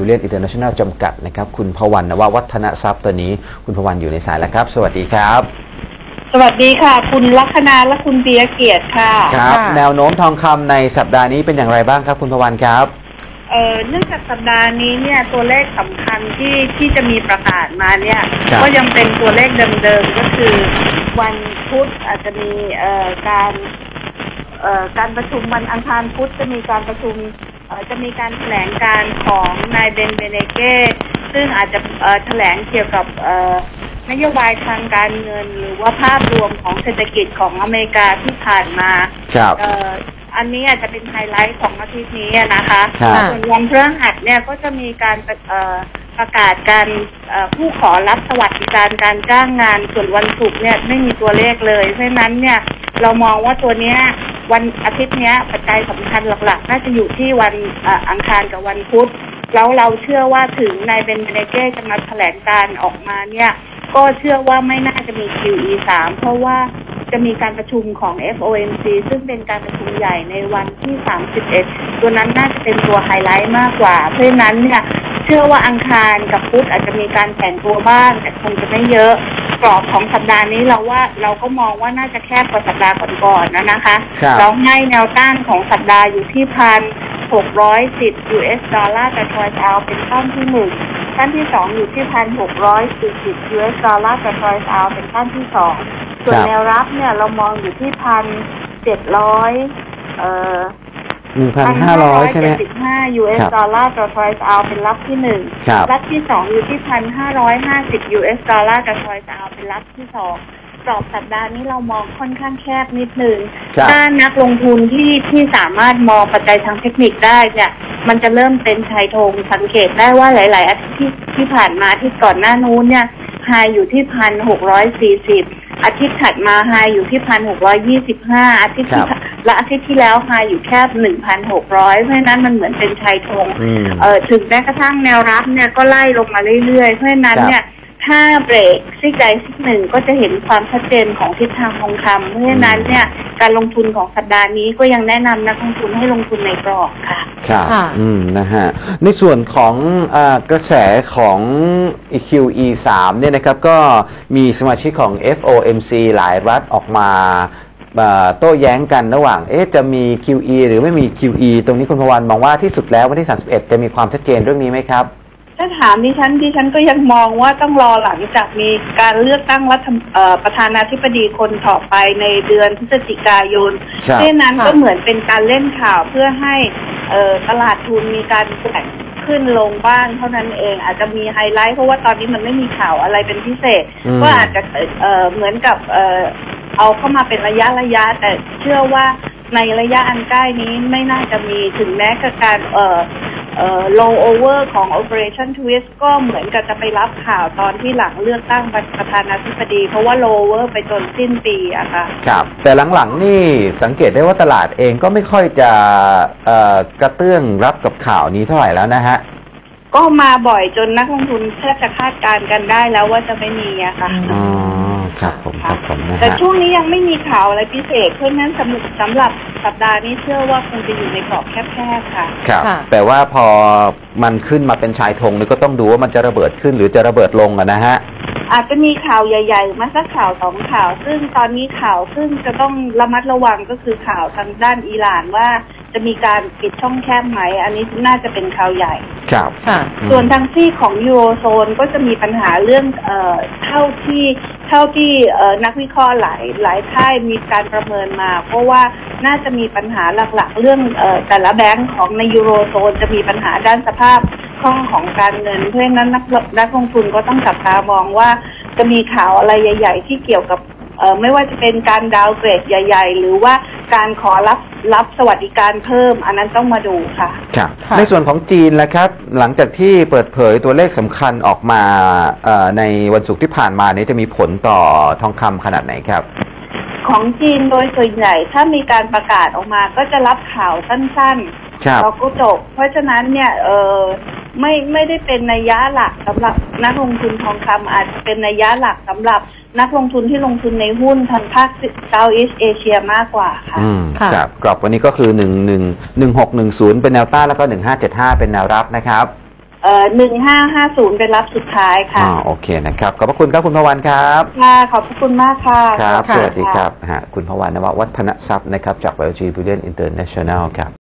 ยูเลียนอินเตอร์เนชั่นแนลจำกัดนะครับ คุณพวันนววัฒนทรัพย์ตัวนี้ คุณพวันอยู่ในสายแล้วครับ สวัสดีครับ สวัสดีค่ะ คุณลัคนาและคุณเบียร์เกียรติค่ะครับ ค่ะ แนวโน้มทองคำในสัปดาห์นี้เป็นอย่างไรบ้างครับ คุณพวันครับ เอ่อเนื่องจากสัปดาห์นี้เนี่ยตัวเลขสำคัญที่ที่จะมีประกาศมาเนี่ยครับ ก็ยังเป็นตัวเลขเดิมๆก็คือวันพุธอาจจะมีเอ่อการเอ่อการประชุมวันอังคารพุธจะมีการประชุมเอ่อ จะมีการแถลงการของนายเบนเบเนเก้ซึ่งอาจจะเอ่อแถลงเกี่ยวกับเอ่อนโยบายทางการเงิน หรือว่าภาพรวมของเศรษฐกิจของอเมริกาที่ผ่านมาครับเอ่ออันนี้อาจจะเป็นไฮไลท์ของอาทิตย์นี้อะนะคะครับส่วนวันพฤหัสเนี่ยก็จะมีการประเอ่อประกาศการเอ่อผู้ขอรับสวัสดิการการจ้างงานส่วนวันศุกร์เนี่ยไม่มีตัวเลขเลยเพราะฉะนั้นเนี่ยเรามองว่าตัวเนี้ย วันอาทิตย์เนี้ยปัจจัยสำคัญหลักๆ น่าจะอยู่ที่วันอังคารกับวันพุธ แล้วเราเชื่อว่าถึงนายเบนเบเนเก้จะมาแถลงการออกมาเนี่ย ก็เชื่อว่าไม่น่าจะมี QE 3เพราะว่าจะมีการประชุมของ FOMC ซึ่งเป็นการประชุมใหญ่ในวันที่ 31 ตัวนั้นน่าจะเป็นตัวไฮไลท์มากกว่า เพราะฉะนั้นเนี่ย เชื่อว่าอังคารกับพุธอาจจะมีการแข่งตัวบ้างแต่คงจะไม่เยอะ กรอบของสัปดาห์นี้เราว่าเราก็มองว่าน่าจะแคบกว่าสัปดาห์ก่อนๆนะนะคะ ครับ เราให้แนวต้านของสัปดาห์อยู่ที่พันหกร้อยสิบ US ดอลลาร์ต่อทรอยส์เอาเป็นต้นที่หนึ่งต้นที่สองอยู่ที่พันหกร้อยสี่สิบ US ดอลลาร์ต่อทรอยส์เอาเป็นต้นที่สองส่วนครับ แนวรับเนี่ยเรามองอยู่ที่พันเจ็ดร้อยเอ่อ หนึ่งพันห้าร้อยใช่ไหมสิบห้า US ครับดอลลาร์ต่อทรอยส์เอาเป็นรับที่หนึ่งครับรับที่สองอยู่ที่พันห้าร้อยห้าสิบ US ดอลลาร์ต่อทรอยส์เอาเป็นรับที่สองกรอบสัปดาห์นี้เรามองค่อนข้างแคบนิดนึงครับถ้านักลงทุนที่ที่สามารถมองปัจจัยทางเทคนิคได้เนี่ยมันจะเริ่มเป็นชายธงสังเกตได้ว่าหลาย ๆ อาทิตย์ที่ที่ผ่านมาที่ก่อนหน้านู้นเนี่ยไฮอยู่ที่พันหกร้อยสี่สิบอาทิตย์ถัดมาไฮอยู่ที่พันหกร้อยี่สิบห้าอาทิตย์ที่ครับ และอาทิตย์ที่แล้วไฮอยู่แค่หนึ่งพันหกร้อยเพราะฉะนั้นมันเหมือนเป็นชายธงอืมเออถึงแม้กระทั่งแนวรับเนี่ยก็ไล่ลงมาเรื่อยๆ เพราะฉะนั้นครับเนี่ยถ้าเบรกซิกใดซิกหนึ่งก็จะเห็นความชัดเจนของทิศทางทองคำเพราะฉะนั้นเนี่ยการลงทุนของสัปดาห์นี้ก็ยังแนะนำนักลงทุนให้ลงทุนในกรอบค่ะครับค่ะอืมนะฮะในส่วนของอากระแสของ QE 3เนี่ยนะครับก็มีสมาชิกของ FOMC หลายรัฐออกมาเอ่อ โต้แย้งกันระหว่างเอ๊ะจะมี QE หรือไม่มี QE ตรงนี้คุณพวันมองว่าที่สุดแล้ววันที่ 31 จะมีความชัดเจนเรื่องนี้ไหมครับ ถ้าถามดิฉันดิฉันก็ยังมองว่าต้องรอหลังจากมีการเลือกตั้งรัฐเอ่อประธานาธิบดีคนต่อไปในเดือนพฤศจิกายนครับเพราะฉะนั้นค่ะก็เหมือนเป็นการเล่นข่าวเพื่อให้เอ่อตลาดทุนมีการแกว่งขึ้นลงบ้างเท่านั้นเองอาจจะมีไฮไลท์เพราะว่าตอนนี้มันไม่มีข่าวอะไรเป็นพิเศษอืมก็อาจจะเอ่อเหมือนกับ เอ่อเอาเข้ามาเป็นระยะระยะ แต่เชื่อว่าในระยะอันใกล้นี้ไม่น่าจะมีถึงแม้กับการเอ่อเอ่อ low over ของ Operation Twist ก็เหมือนกับจะไปรับข่าวตอนที่หลังเลือกตั้งประธานาธิบดี เพราะว่า low over ไปจนสิ้นปีอะค่ะ ครับ แต่หลังๆนี่สังเกตได้ว่าตลาดเองก็ไม่ค่อยจะเอ่อกระเตื้องรับกับข่าวนี้เท่าไหร่แล้วนะฮะ ก็มาบ่อยจนนักลงทุนแทบจะคาดการณ์กันได้แล้วว่าจะไม่มีอะค่ะ อ๋อ ครับผมครับผมนะแต่ฮะช่วงนี้ยังไม่มีข่าวอะไรพิเศษเพราะฉะนั้นสำหรับสำหรับสัปดาห์นี้เชื่อว่าคงจะอยู่ในกรอบแคบๆค่ะ ครับค่ะแต่ว่าพอมันขึ้นมาเป็นชายธงนี่ก็ต้องดูว่ามันจะระเบิดขึ้นหรือจะระเบิดลงอะนะฮะอาจจะมีข่าวใหญ่ ๆ มาสักข่าวสองข่าว ซึ่งตอนนี้ข่าวซึ่งจะต้องระมัดระวังก็คือข่าวทางด้านอิหร่านว่าจะมีการปิดช่องแคบไหม อันนี้น่าจะเป็นข่าวใหญ่ ครับค่ะอืมส่วนทางซีกของยูโรโซนก็จะมีปัญหาเรื่องเอ่อเท่าที่ เท่าที่นักวิเคราะห์หลายหลายค่ายมีการประเมินมา เพราะว่าน่าจะมีปัญหาหลักๆ เรื่องอแต่ละแบงก์ของในยูโรโซนจะมีปัญหาด้านสภาพคล่องของการเงิน เพราะฉะนั้นนักนักลงทุนก็ต้องจับตามองว่าจะมีข่าวอะไรใหญ่ ๆ ที่เกี่ยวกับไม่ว่าจะเป็นการดาวน์เกรดใหญ่ ๆ หรือว่า การขอรับรับสวัสดิการเพิ่ม อันนั้นต้องมาดูค่ะ ครับค่ะ ในส่วนของจีนแล้วครับ หลังจากที่เปิดเผยตัวเลขสำคัญออกมาเอ่อในวันศุกร์ที่ผ่านมานี้จะมีผลต่อทองคำขนาดไหนครับ ของจีนโดยส่วนใหญ่ถ้ามีการประกาศออกมาก็จะรับข่าวสั้นครับๆเราก็จบ เพราะฉะนั้นเนี่ยเออ ไม่ไม่ได้เป็นนัยยะหลักสำหรับนักลงทุนทองคำอาจจะเป็นนัยยะหลักสำหรับนักลงทุนที่ลงทุนในหุ้นทางภาค Southeast Asia มากกว่าค่ะอืมค่ะครับกรอบวันนี้ก็คือหนึ่งหนึ่งหนึ่งหกหนึ่งศูนย์เป็นแนวต้านแล้วก็หนึ่งห้าเจ็ดห้าเป็นแนวรับนะครับ เอ่อหนึ่งห้าห้าศูนย์เป็นรับสุดท้ายค่ะอ่าโอเคนะครับ ขอบพระคุณครับคุณพวันครับค่ะขอบพระคุณมากค่ะครับะสวัสดีครับฮะคุณพวันนววัฒนทรัพย์นะครับจาก LG Brilliant International ครับ